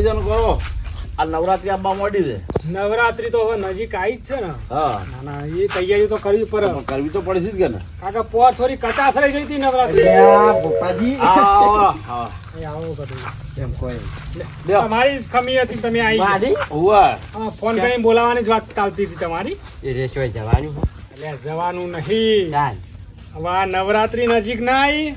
આયોજન કરો. આ નવરાત્રી આવવા મોડી છે. નવરાત્રી તો હવે નજીક આવી જ છે ને. હા. ના એ તૈયારી તો કરવી પડે. કરવી તો પડશે જ કે ને? કાકા પોર થોડી કચાશ રહી ગઈ હતી નવરાત્રી. ભોપાજી. આવો બધું. એમ કોઈ. તમારી જ ખમી હતી તમે આવી મારી? ઉવ્વ. હા, ફોન કરીને બોલાવવાની જ વાત ચાલતી હતી તમારી. એ રેસવે જવાનું. એટલે જવાનું નહીં. ચાલ. હવે નવરાત્રી નજીક ના આવી.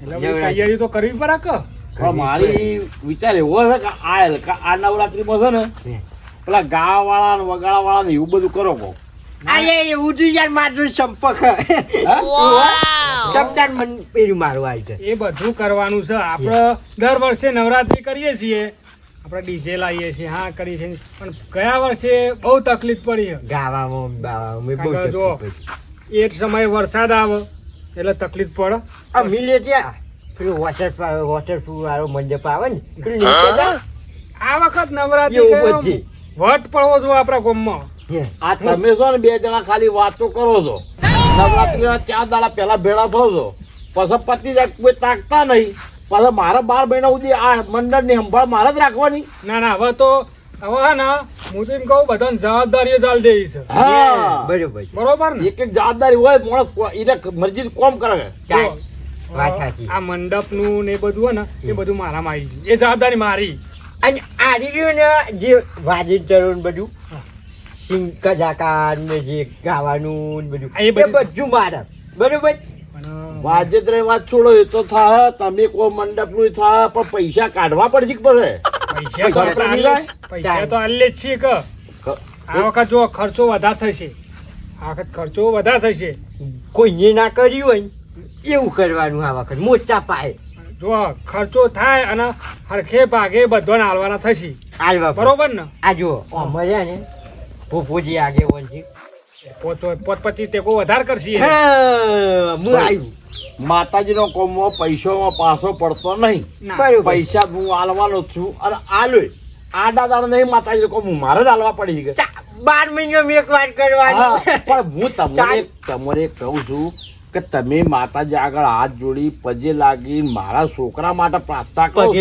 તૈયારી તો કરવી પડે કે મારી વિચાર એવો છે કે આ હલકા આ નવરાત્રીમાં છે ને પેલા ગા વાળા ને વગાડા વાળા ને એવું બધું કરો કહો. અરે એવું તો યાર મારું સંપર્ક. ચમચાન મન પેલું મારું આવી જાય. એ બધું કરવાનું છે. આપણે દર વર્ષે નવરાત્રી કરીએ છીએ. આપણે ડીજે લાવીએ છીએ હા કરીએ છીએ. પણ ગયા વર્ષે બહુ તકલીફ પડી છે. ગાવામાં જો. તકલીફ એ સમયે વરસાદ આવે એટલે તકલીફ પડે. આ મિલે ત્યાં. પેલું વોટર વોટરપ્રૂફ વાળો મંડપ આવે ને પેલું આ વખત નવરાત્રી બધી. વટ પડવો જો આપણા ગામમાં. આ તમે છો ને બે જણા ખાલી વાતો કરો છો. નવરાત્રીના ચાર દાડા પહેલા ભેળા થો છો. પછી પતિ જાય કોઈ તાકતા નહીં. પછી મારા બાર મહિના સુધી આ મંડળની સંભાળ મારે જ રાખવાની. ના ના હવે તો હવે હે ને હું તો એમ કહું બધાને જવાબદારીઓ ચાલ દેવી છે. હા. બરોબર બરોબર એક એક જવાબદારી હોય માણસ એને મરજી કોમ કરે. આ મંડપનું ને એ બધું હોય ને એ બધું મારા આવી એ જવાબદારી મારી. અને આરી રહ્યું ને જે વાજિંત્ર ને બધું કજાકાર ને જે ગાવાનું ને બધું એ બધું- મારા. બરોબર? વાજિંત્ર વાત છોડો એ તો થાય તમે કો મંડપનું થાય પણ પૈસા કાઢવા પડશે પડે? પૈસા તો તો આલે- પૈસા તો આલે જ છીએ કે. આ વખત જો ખર્ચો વધારે થશે. આ વખત ખર્ચો વધારે થશે. કોઈને ના કર્યું હોય ને એવું કરવાનું આ વખત મોટા પાયે. જો ખર્ચો થાય અને હરખે ભાગે બધાને આલવાના થશે. હાલવા બરોબર ને? આ જો અમારે ને ભૂપુજી આગે વંશી પોતો પોત પછી ટેકો વધાર કરશે હું આવ્યું. માતાજી નો કોમમાં પૈસામાં પાછો પડતો નહીં. પૈસા હું આલવાનો જ છું અને આલોય. આ દાદા નહીં માતાજી નો કોમ મારે જ આલવા પડી ગયા બાર બાર મહિનામાં એક વાર હા, પણ હું તમને તમારે કહું છું. કે તમે માતાજી આગળ હાથ જોડી પજે લાગી મારા છોકરા માટે પ્રાર્થના કરો.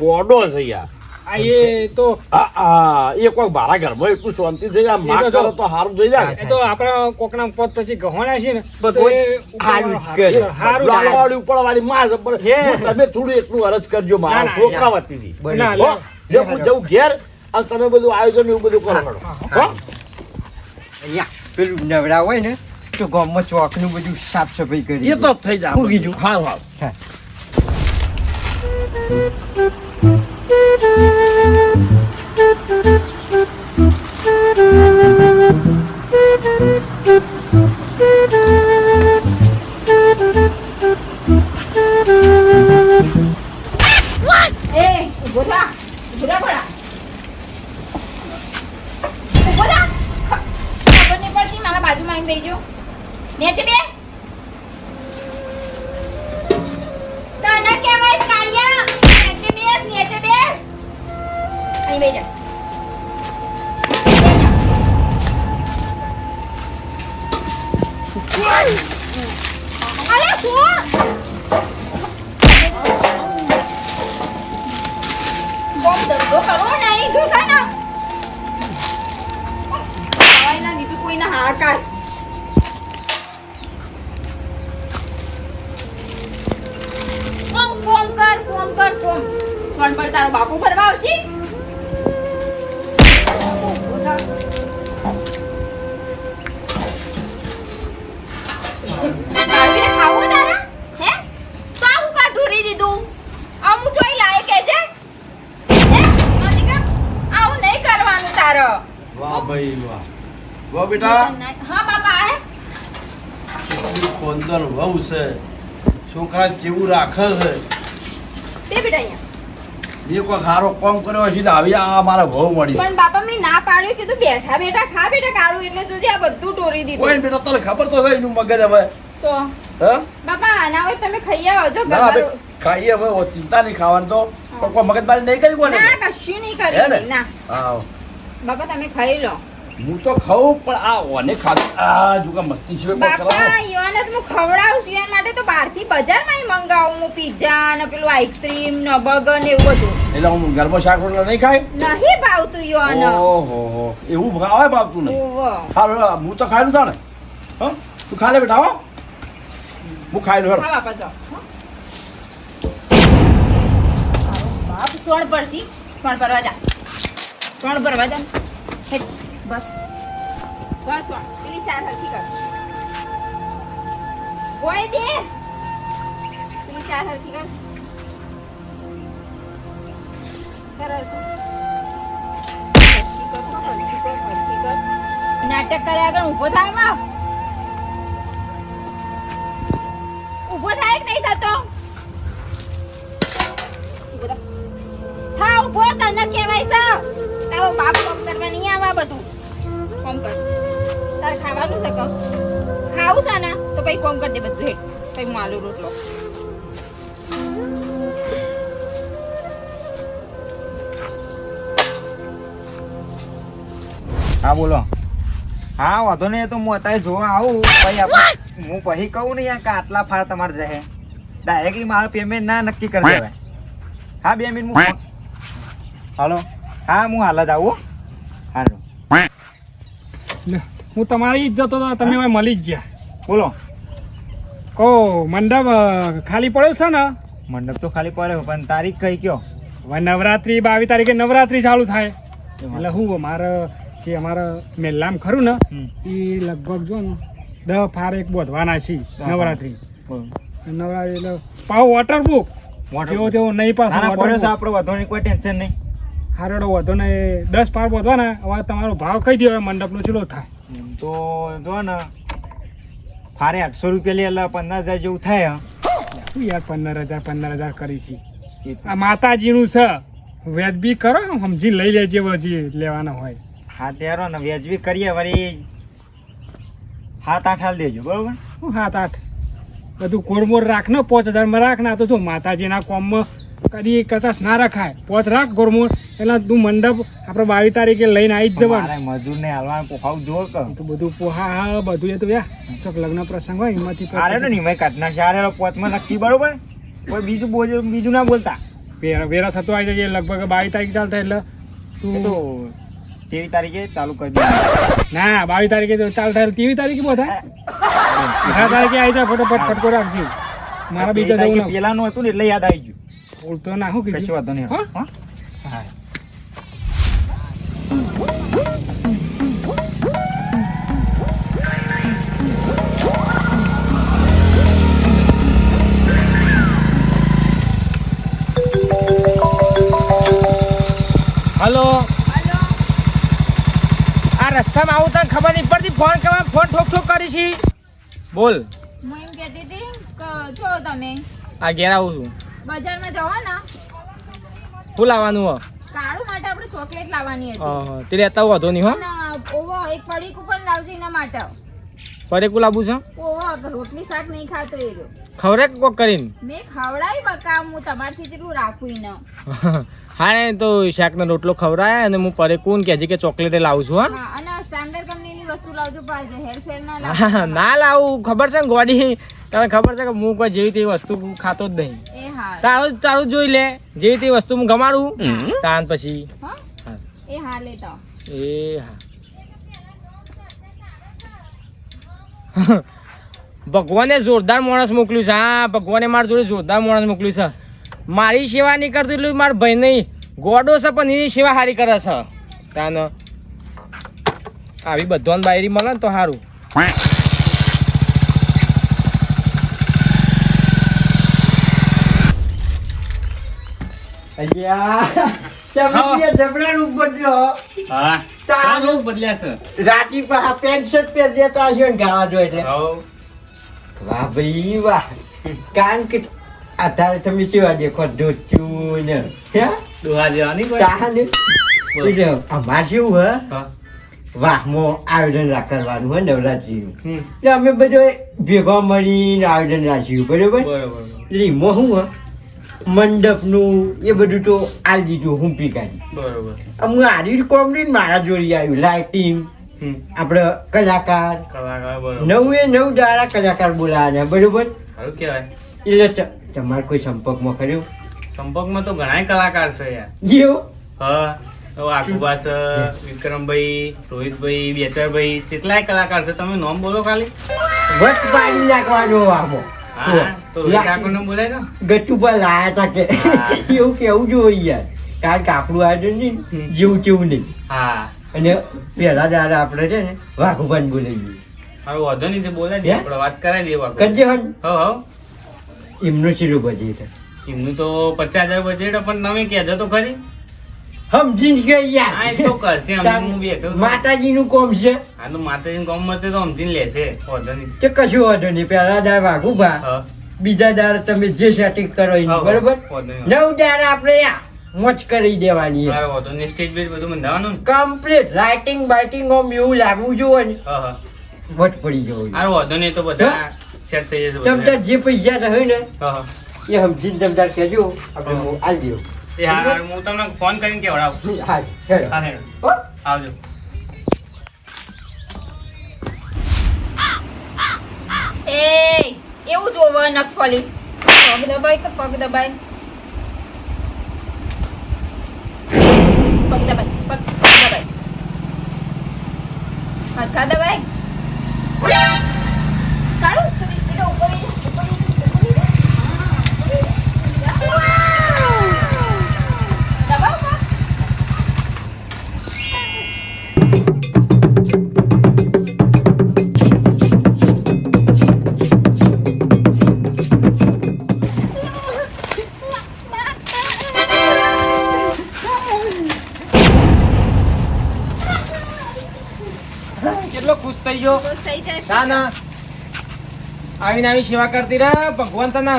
ગોડો છે યાર એ તો હા, હા, એ કોઈ મારા ઘરમાં એટલું શાંતિ થઈ જાય માં એ તો જો. કરો તો સારું થઈ જાય એ તો આપણા કોકના પોત પછી ગહોણા છે ને તો બધું એ હારું જ ઉપાડવાનું કરે. હારું જ લાલવાળી ઉપરવાળી માં છે, પણ હે. હું તમે થોડું એટલું અરજ કરજો મારા છોકરા. વતીથી હો? જઉં ઘેર અને તમે બધું આયોજન એવું બધું કરો પેલું નવડા હોય ને તો ગામમાં ચોકનું બધું સાફ સફાઈ કરી એ તો થઈ જાય હું કીધું? હાલ હાલ હા. એ ઊભો થા. ઊભો થા ભલા ઊભો થા. ખબર નહીં પડતી મારા બાજુમાં આવીને બેસજો નીચે બે. તને કહેવાય કાળિયા. નીચે બેસ નીચે બેસ અહીં બેસ જા. બેસ અહીંયા. અરે શું? ધંધો કરવો જોશે ને ખાવાય ના, દીધું કોઈને હાહાકાર. આવું નહીં કરવાનું તારે. વાહ ભાઈ વાહ. વાહ બેટા. હા બાપા કોંદર વહુ છે. છોકરા જેવું રાખે છે. બે બેટા અહીંયા. એ કોઈ સારો કોમ કર્યો હશે આવી આ મારા બહુ મળી પણ બાપા મેં ના પાડ્યું કીધું બેઠા બેઠા ખા બેટા કાળું એટલે જોજે આ બધું ટોરી કોઈ દીધું બેટા તને ખબર તો હોય એનું મગજ હવે. તો? હ? બાપા આના હોય તમે ખાઈ આવો જો ના ખાઈએ હવે ઓ ચિંતા નહીં ખાવાનું તો. કોઈ મગજમારી નહીં કરી કોને? ના કશું નહીં કરી ના. હા. બાપા તમે ખાઈ લો. હું તો ખાઉં પણ આ ઓને ખાધું. આ જુગા મસ્તી છે બાપા ઈવાને તો હું ખવડાવું છું એના માટે તો બહારથી બજારમાં મંગાવું હું પિઝા ને પેલું આઈસ્ક્રીમ ને બર્ગર ને એવું બધું. એટલે હું ઘરમાં શાક રોટલા નહીં ખાય? નહીં ભાવતું ઈવાને ઓહો હો. એવું ભાવે ભાવતું નહીં. સારું હું તો ખાઈ લઉં તાણે. હા? તું ખાલે બેટા હો. હું ખાઈ લઉં હેડો. હા બાપા જાઓ. બાપ સોણ પરસી સોણ પરવા જા. સોણ પરવા જા. હેટ, બસ. બસ પેલી ચાર હરખી કર. ઓય બે. પેલી ચાર હરખી કર. નાટક કર્યા આગળ ઊભો થાયમાં ઊભો થાય કે નહીં થતો? થા. થા તને કહેવાય છે. તારો બાપ કામ કરવા નહીં આવે બધું. કામ કર. તારે ખાવાનું છે કામ? ખાવું છે ને તો પછી કામ કરી દે બધું હેઠ. પછી હું આલુ રોટલો. હા બોલો. હા વાંધો નહીં તો હું અત્યારે જોવા આવું. પછી આપણે હું પછી કહું ને યાર કે આટલા ફાર તમારે જશે ડાયરેક્ટલી મારું પેમેન્ટ ના નક્કી કરી દેવાય. હા બે મિનિટ હું હાલો હા હું હાલ જ આવું હાલો લે, હું તમારી જ જતો તો તમે મળી જ ગયા. બોલો. કહો મંડપ ખાલી પડ્યો છે ને? મંડપ તો ખાલી પડ્યો પણ તારીખ કઈ કયો? હવે નવરાત્રી બાવીસ તારીખે નવરાત્રી ચાલુ થાય. એટલે હું મારે જે અમારે મેલ્લામ ખરું ને એ લગભગ જો ને દસ ફાર એક બોધવાના છે. નવરાત્રી. નવરાત્રી એટલે પાવ વોટર બુક જેવો તેવો નહીં પાસ. આપણો વધુ નહીં કોઈ ટેન્શન નહીં. હારોડો વધો ને દસ પાર બોધવાના હવે તમારો ભાવ કહી દો મંડપનો ચીલો થાય. તો જો ને ફારે આઠસો રૂપિયા લે એટલે પંદર હજાર જેવું થાય શું યાર પંદર હજાર પંદર હજાર કરીશી આ માતાજીનું છે. વેદબી કરો સમજી લઈ લેજે હજી લેવાના હોય. હા ત્યારે ને વ્યાજબી કરીએ વળી હાથ આઠ હાલ દેજો બરોબર? શું સાત આઠ? બધું કોરમોર રાખ ને પાંચ હજારમાં રાખ ને આ તો જો માતાજીના કોમમાં કદી કચાશ ના રખાય. પોત રાખ ગોરમોર. એટલે તું મંડપ આપણે બાવીસ તારીખે લઈને આવી જ જવાનું. મજૂર ને હાલવાનું પોખાવ જોર કર. તો બધું પોહા હા બધું એ તો યા ચોક લગ્ન પ્રસંગ હોય એમાંથી આરે ને નિમય કાઢના છે પોતમાં નક્કી બરોબર? કોઈ બીજું બોજ બીજું ના બોલતા. વેરા વેરા થતો આવી જાય લગભગ બાવીસ તારીખ ચાલતા એટલે તું તો તેવી તારીખે ચાલુ કરી દે. ના બાવીસ તારીખે તો ચાલતા તેવી તારીખે બધા? અઢાર તારીખે આવી જાય ફટોફટ ફટકો રાખજો. મારા બીજા પેલાનું હતું ને એટલે યાદ આવી ગયું. બોલતો ના હું કશું કીધું વાંધો નહીં. હા? હા? હા હલો. આ રસ્તામાં આવું તને ખબર નહીં પડતી ફોન કરવા ફોન ઠોક ઠોક કરી છી. બોલ. હું એમ કહેતી હતી કે જો તમે. આ ઘેર આવું છું. બજારમાં જવાના? શું લાવવાનું હો. કાળું માટે આપણે ચોકલેટ લાવવાની હતી. તે લેતા વધો નહીં હો. ઓવો એક પડીક ઉપર લાવજો એના માટે. ફરેકું લાવવું છે? ઓવો રોટલી શાક નહીં ખાતો એ રહ્યો. ખવરે કોક કરીને? મેં ખવડાવી બકા હું તમારથી જેટલું રાખું એને. હા ને તો શાકનો રોટલો ખવડાય અને હું પરેકુન કે છે કે ચોકલેટે લાવું છું હા. અને સ્ટાન્ડર્ડ કંપનીની વસ્તુ લાવજો પાછે હેરફેર ના ના લાવું ખબર છે ને ગોડી? તને ખબર છે કે હું કોઈ જેવી તેવી વસ્તુ ખાતો જ નહીં. એ હા તારું તારું જોઈ લે. જેવી તેવી વસ્તુ હું ગમાડું તાન પછી. હા? હા. એ હા એ હા. ભગવાને જોરદાર માણસ મોકલ્યું છે. હા ભગવાને મારા જોડે જોરદાર માણસ મોકલ્યું છે. મારી સેવા નહીં કરતું એટલું મારા ભાઈ નહીં. ગોડો છે પણ એની સેવા સારી કરે છે. તાન. આવી બધાને બાયરી મળે ને તો સારું અయ్యా તમે જબરાનું બદલો હા તારું બદલ્યા છે રાતી પા પેન્ટ શર્ટ પહેર દેતા હશો ને ગાવા જો એટલે. વાહ ભાઈ વાહ. કારણ કે અત્યારે તમે સેવા દેખો ધોત્યું ને. હે? દોહા જેવાની તાને એટલે અમારે શું હે? હા. વાહમાં આયોજન કરવાનું હોય નવરાત્રીનું. એટલે અમે બધો ભેગા મળીને આયોજન રાખ્યું બરોબર. એટલે એમાં શું હે? મંડપનું એ બધું તો આલી દીધું હું પીકાડી બરોબર. હું આરી કોમડી મારા જોડી આવ્યું લાઇટિંગ આપણે કલાકાર. કલાકાર એ નવ દાડા કલાકાર બોલાવ્યા બરોબર? એટલે તમારે કોઈ સંપર્કમાં કર્યો સંપર્કમાં તો ઘણાય કલાકાર છે યાર. જીઓ? હા તો વિક્રમભાઈ રોહિતભાઈ બેચરભાઈ કેટલાય કલાકાર છે. તમે નામ બોલો ખાલી. વટ પાડી નાખવાનો આમાં હા ગટુ પર લાયા કે. એવું કેવું જોઈએ યાર. કારણ કે આપણું આયોજન ને, જેવું તેવું નહીં. હા. અને પહેલા દાદા આપણે છે ને વાઘુબાન બોલાવીએ. હવે વાંધો નહીં તે બોલાય દે હે? આપણે વાત કરાવી દઈએ. કરજે હન. હવ એમનો ચીલો બજે એમનું તો પચાસ હજાર બજેટ પણ તમે કહેજો તો ખરી. સમજીને ગઈ યાર આ તો કરશે અમે હું બેઠો છું. માતાજીનું કોમ છે આ તો માતાજીનું કામ માટે તો સમજીને લેશે વાંધો નહીં તે કશું વાંધો નહીં પહેલા દાડા વાઘુબા હા બીજા દાર તમે જે સેટિંગ કરો એનું, હા, બરોબર વાંધો નહીં. નવ દાર આપણે આ મોજ કરી દેવાની હા, વાંધો નહીં. સ્ટેજ બેજ બધું બંધાવાનું ને? કમ્પ્લીટ રાઇટિંગ બાઇટિંગ ઓમ એવું લાગવું જોઈએ ને હા હા વટ પડી જવું આ હારું, વાંધો નહીં, તો બધા સેટ થઈ જશે બધા. જે પૈસા રહે ને હા હા એ સમજીને તમ તાર કહેજો આપણે હા. હું દઉં. એ હા તમને ફોન કરીને કેવડાવું. હા હેડો. હા હેડો. હો? આવજો. એ એવું જોવો નક્ષ પગ દબાય કે પગ દબાય? પગ દબાય પગ પગ દબાય. હરખા દબાય કાઢો થોડી સ્પીડ ઉપર ના ના આવીને આવી સેવા કરતી રહે ભગવાન તને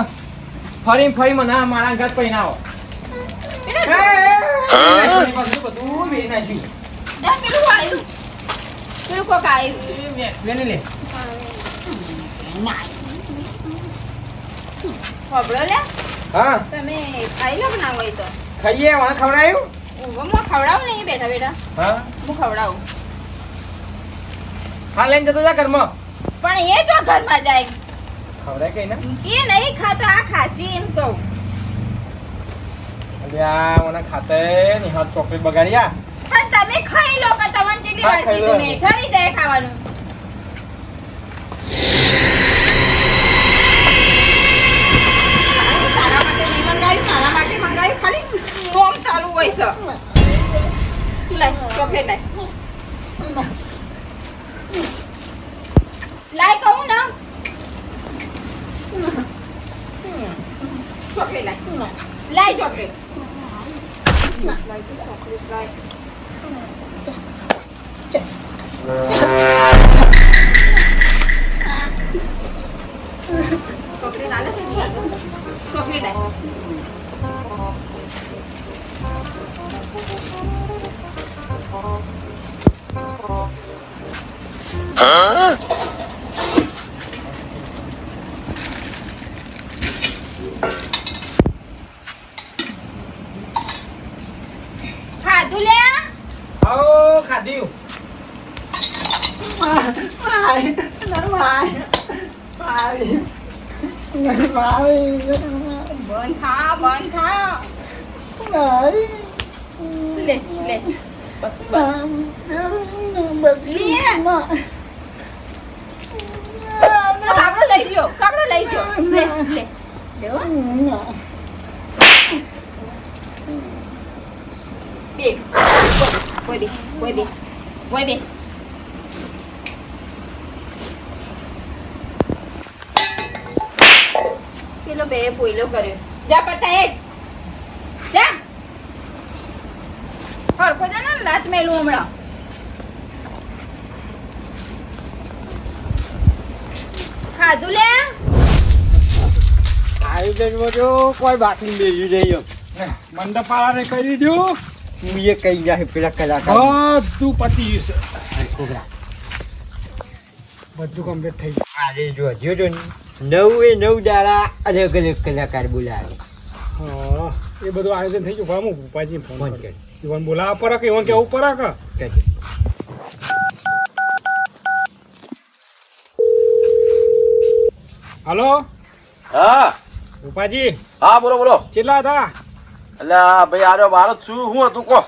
ફરી ફરી મને મારા ઘાત પહેરાવો બધું બધું વેરી નાખ્યું. પેલું કોક આવ્યું એ વે- લે લે હા તમે ખાઈ લો બનાવો હોય તો ખાઈએ વાણ ખવડાયું હું ખવડાવું નહીં બેઠા બેઠા હા હું ખવડાવું હા લઈને જતો જા ઘરમાં પણ એ જો ઘરમાં જાય. ખવડાય કઈ ના એ નહીં ખાતો આ ખાસી એમ કહું. અલ્યા મને ખાતે ની હાથ ચોકલેટ બગાડ્યા. પણ તમે ખાઈ લો કે તમને જેટલી વાર કીધું મેં ખરી જાય ખાવાનું. તારા માટે નહીં મંગાવ્યું તારા માટે મંગાવ્યું ખાલી નોમ ચાલુ હોય છે. તું લાય ચોકલેટ લાય લાય કહું ને ચોકલેટ લાય લાય ચોકલેટ લાય તો ચોકલેટ બંધ થા બંધ થા લે લે કાકડો લઈ ગયો કાકડો લઈ ગયો લે લે લેવો બે કોઈ બે કોઈ બે કોઈ બે પેલો બે પોઈલો કર્યો. જા પટા હેડ. જા. હરખો જા ને રાત મેલું હમણાં. ખાધું લે? આયોજનમાં જો કોઈ બાકી બેજું નહીં એમ મંડપ વાળાને કહી દીધું? હું એ કહી જાય પેલા કલાકાર બધું પતી ગયું છે. બધું કમ્પ્લીટ થઈ ગયું. આજે જો જો તો નવ એ નવ દાડા અલગ અલગ કલાકાર બોલાવે. હા એ બધું આયોજન થઈ ગયું. ભામુ હું ભૂપાજી ફોન કરી. ઈવન બોલાવવા પડે કે ઈવન કેવું પડે કે. હલો? હા. ઉપાજી હા બોલો બોલો. કેટલા હતા? એટલે ભાઈ આરો ભારત શું શું હતું કહો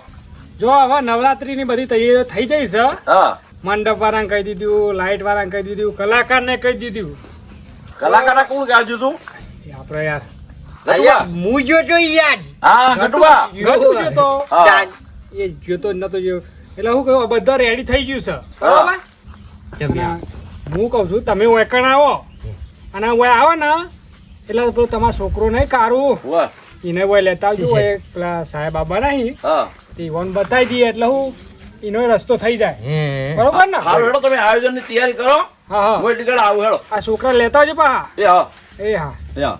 જો હવે નવરાત્રીની બધી તૈયારીઓ થઈ જઈ છે. હા. મંડપ વાળાને કહી દીધું લાઇટ વાળાને કહી દીધું કલાકારને કહી દીધું. કલાકાર કોણ ગાજુ તું? આપણે યાર. હું જો હા ગટુ હા. એ નતો એટલે હું બધા રેડી થઈ ગયું છે. બરાબર? હું કહું છું તમે વેકણ આવો. અને ઓય આવો ને એટલે પેલો તમારો છોકરો નહીં કારું. એને ઓય લેતા આવજો. પેલા સાહેબ બાબા નહીં. હા. તે વન બતાવી દઈએ એટલે હું એનો રસ્તો થઈ જાય. બરોબર ને? હારું હેડો તમે આયોજનની તૈયારી કરો. હા હા. હું એટલી આવું હેડો. આ છોકરા લેતા આવજો પા એ હા. એ હા. એ હા.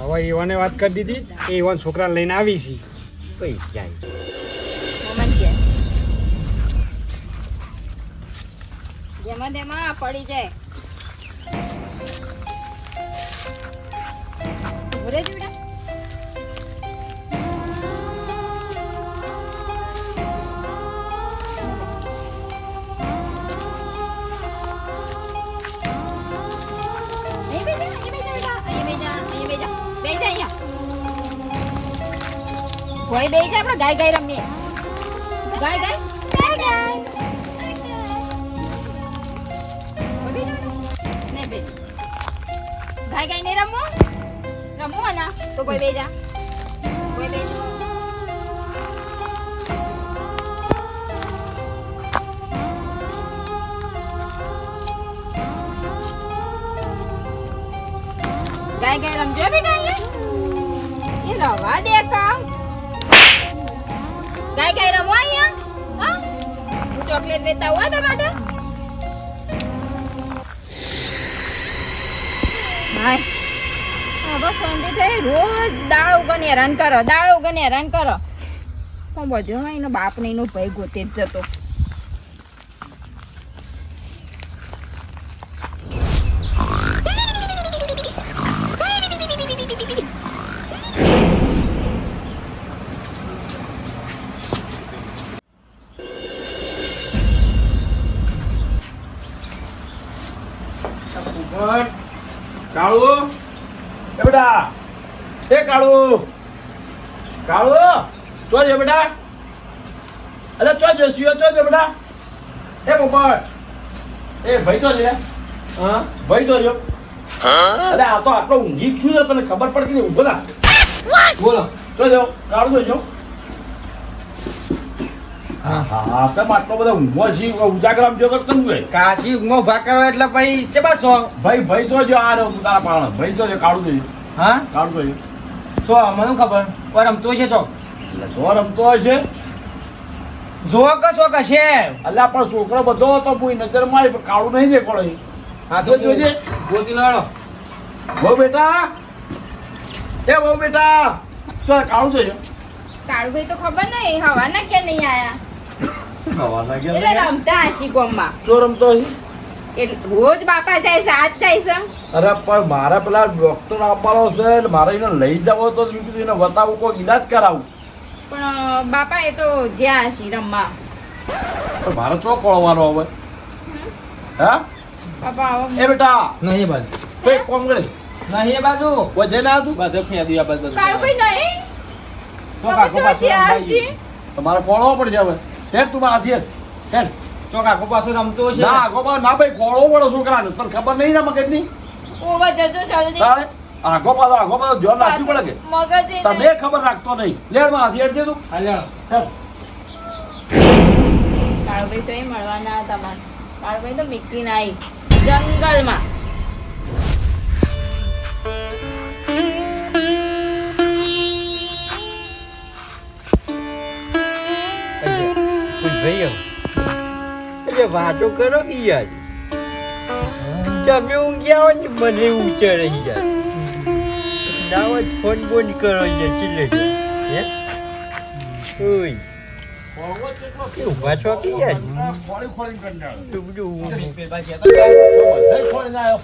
હવે ઈવને વાત કરી દીધી એ ઈવન છોકરા લઈને આવી છે. પૈસા મમન જેમાં તેમાં પડી જાય. કોઈ બેસી જા, આપણે ગાય ગાય રમીએ ગાય ગાય ગાય ગાય બોલી જાઓ ને. નહીં બેન ગાય ગાય નહીં રમવું રમવું ને તો કોઈ બે જા કોઈ બે જા. ગાય ગાય રમજો બેટા અહીંયા એ રવા દે કામ ગાય ગાય રમો અહીંયા? હા? ચોકલેટ લેતા આવું હા તમારે હાય. હા, બસ શાંતિ થઈ રોજ દાળ ઉગન હેરાન કરો, દાળ ઉગન હેરાન કરો. પણ બધો એનો બાપ ને એનો ભાઈ ગોતે જ જતો. એ ભાઈ તો છે હા ભાઈ તો છે અરે આ તો આટલો ઊંઘી છું તને ખબર પડતી નહીં? ઊભો ના. બોલો ચો જો કાળુ જો. હા હા તમે આટલો બધો ઊંઘો છે ઉજાગરામ જો તો તમે કાશી ઊંઘો ભાગ કરો એટલે ભાઈ છે બા સોંગ ભાઈ ભાઈ તો જો આ રહ્યો તારા પાણ ભાઈ તો જો કાળું જોઈએ હા? કાઢું જોઈએ મને ખબર? કોઈ રમતો છે એટલે તો રમતો હશે. જો કે છે? એટલે અલ્યા પણ છોકરો બધો હતો કોઈ નજર મારી પણ કાળું નહીં દેખાડો. હા તો જોજે. ગોતી લાડો. બહુ બેટા? એ બહુ બેટા તો કાળું જોજો કાળુભાઈ તો ખબર નહીં હવાના કે નહીં આયા? હવાના કે એટલે રમતા હશી ગોમમાં. તો રમતો હશે? રોજ બાપા જાય છે આજ જાય છે. અરે પણ મારે પેલા ડોક્ટર આપવાનો છે મારે એને લઈ જવો તો એને બતાવું કોઈ ઈલાજ કરાવું. પણ બાપા એ તો જ્યાં હશી રમવા. પણ મારે ચો કોળવાનો હવે. હા? બાપા હવે એ બેટા. નહીં બાજુ. તો એક કામ કરે. નહીં બાજુ. વજે ના દુ બાજુ ફેંદી આ બાજુ કાળુભાઈ નહીં? ચોક પાછો જ્યાં તમારે કોળવો પડ હવે. હેઠ તું મારા હાથી હેઠ. ચોકા આખો પાછો રમતો છે ના આગો ના ભાઈ કોળવો પડો છોકરાને. તને ખબર નહીં ને મગજની ઓવા જજો જલ્દી. આગો પાછો આગો પાછો જોર રાખવું પડે કે? મગજ તમે ખબર રાખતો નહીં. લેડમાં હાથી હેઠ દેજો. હેઠ. કાળુભાઈ મળવાના તમારે કાળુભાઈ તો જંગલમાં. વાતો કરો કે યાર. તમે ઊંઘ્યા હોય ને મને ઊંચા રહી જાય. ના હોય તો ફોન બોન કરો યાર ચીલે હે ઓય એ ઊભા છો કે યાર ખોળી ખોળીને કંટાળો. તું બધું બધાય ખોળીને આવ્યો.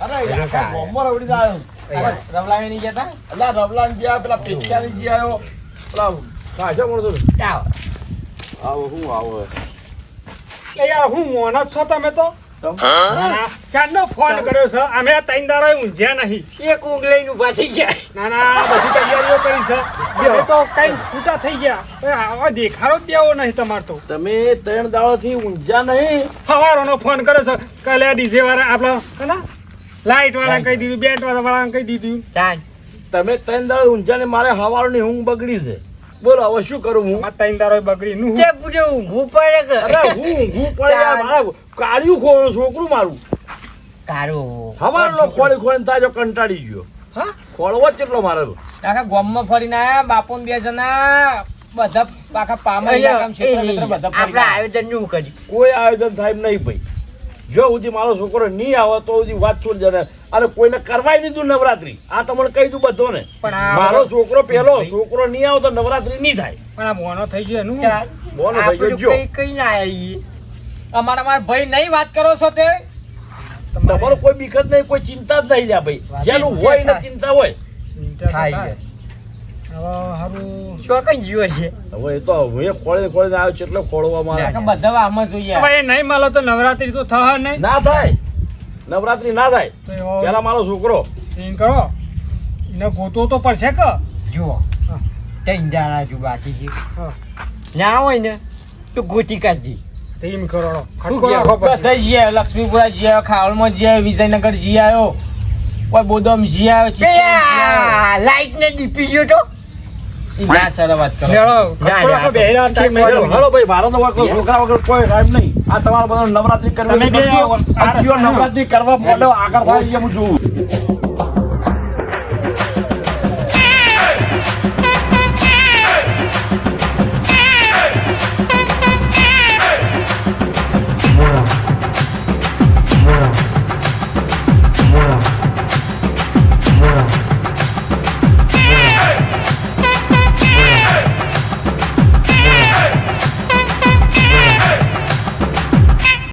અરે, એનો આખા કાંઈ. ગામમાં રવડીને આવ્યો. અલા, રવલાને ગયા, પેલા પેચકારી ગયા આવ્યો. પેલા કાચા માણસો. આવો શું આવો? યાર હું મોના જ છો તમે તો? ના, ક્યારનો ફોન કર્યો છે. અમે ત્રણ દાડા ઊંઝ્યા નહીં. એક ઊંઘ લઈને થઈ ગયા. ના ના બધી તૈયારીઓ કરી છે. અમે તો કઈ છૂટા થઈ ગયા. આવા દેખાડો જ દેવો નહીં તમારે તો. તમે ત્રણ દાડાથી ઊંઝા નહીં? સવારોનો ફોન કર્યો છે. કાલે ડીજે વાળા આપણા હે લાઈટ વાળા કહી દીધું બેટ વાળા કહી દીધું. તમે ત્રણ દાડા ઊંઝા ને મારે હવારની ઊંઘ બગડી છે. બોલો હવે શું કરું હું? આ ત્રણ તારો બગડી. નું તે બધું ઊંઘવું પડે કે? અરે હું ઊંઘું પડે મારા કાળિયું ખોળું છોકરું મારું. કારું હવારનો ખોળી ખોળીને તાજો કંટાળી ગયો. હા? ખોળવો જ કેટલો મારે આખા ગામમાં ફરીને આયા બાપુ ને બે જણા બધા આખા પામા બધા આપડે આયોજનનું કરી? કોઈ આયોજન થાય નહીં ભાઈ. જો સુધી મારો છોકરો નહીં આવે તો સુધી વાત છોડ જને. અને કોઈને કરવાય દીધું નવરાત્રી. આ તમને કહી દઉં બધો ને મારો છોકરો પેલો છોકરો નહીં આવે તો નવરાત્રી નહીં થાય. પણ આ મોનો થઈ ગયો એનું. મોનો બોલો ગયો જો. કઈ કઈ ના આવીએ અમારા મારા ભાઈ નહીં વાત કરો છો તે? તમારો કોઈ બીકત નહીં કોઈ ચિંતા જ નહીં જા ભાઈ. જેનું હોય ને ચિંતા હોય. થાય નવરાત્રી તો થશે નહીં. ના થાય. નવરાત્રી ના થાય. પેલા મારો છોકરો. કરો. ગોતવો તો પડશે કે? જુઓ. હા. ત્રણ દાડા જો બાકી છે. હા. ના હોય ને તો ગોતી કાઢજી. તો એમ કરો? બધા જઈ આવ્યો લક્ષ્મીપુરા જી આવ્યો ખાવડમાં જઈ આવ્યો વિજયનગર જી આવ્યો કોઈ બોદમ જી આવ્યો લાઈટ ને ડીપી ગયો તો? નવરાત્રી કરવા નવરાત્રી કરવા માંડો આગળ થાય હું જોઉં.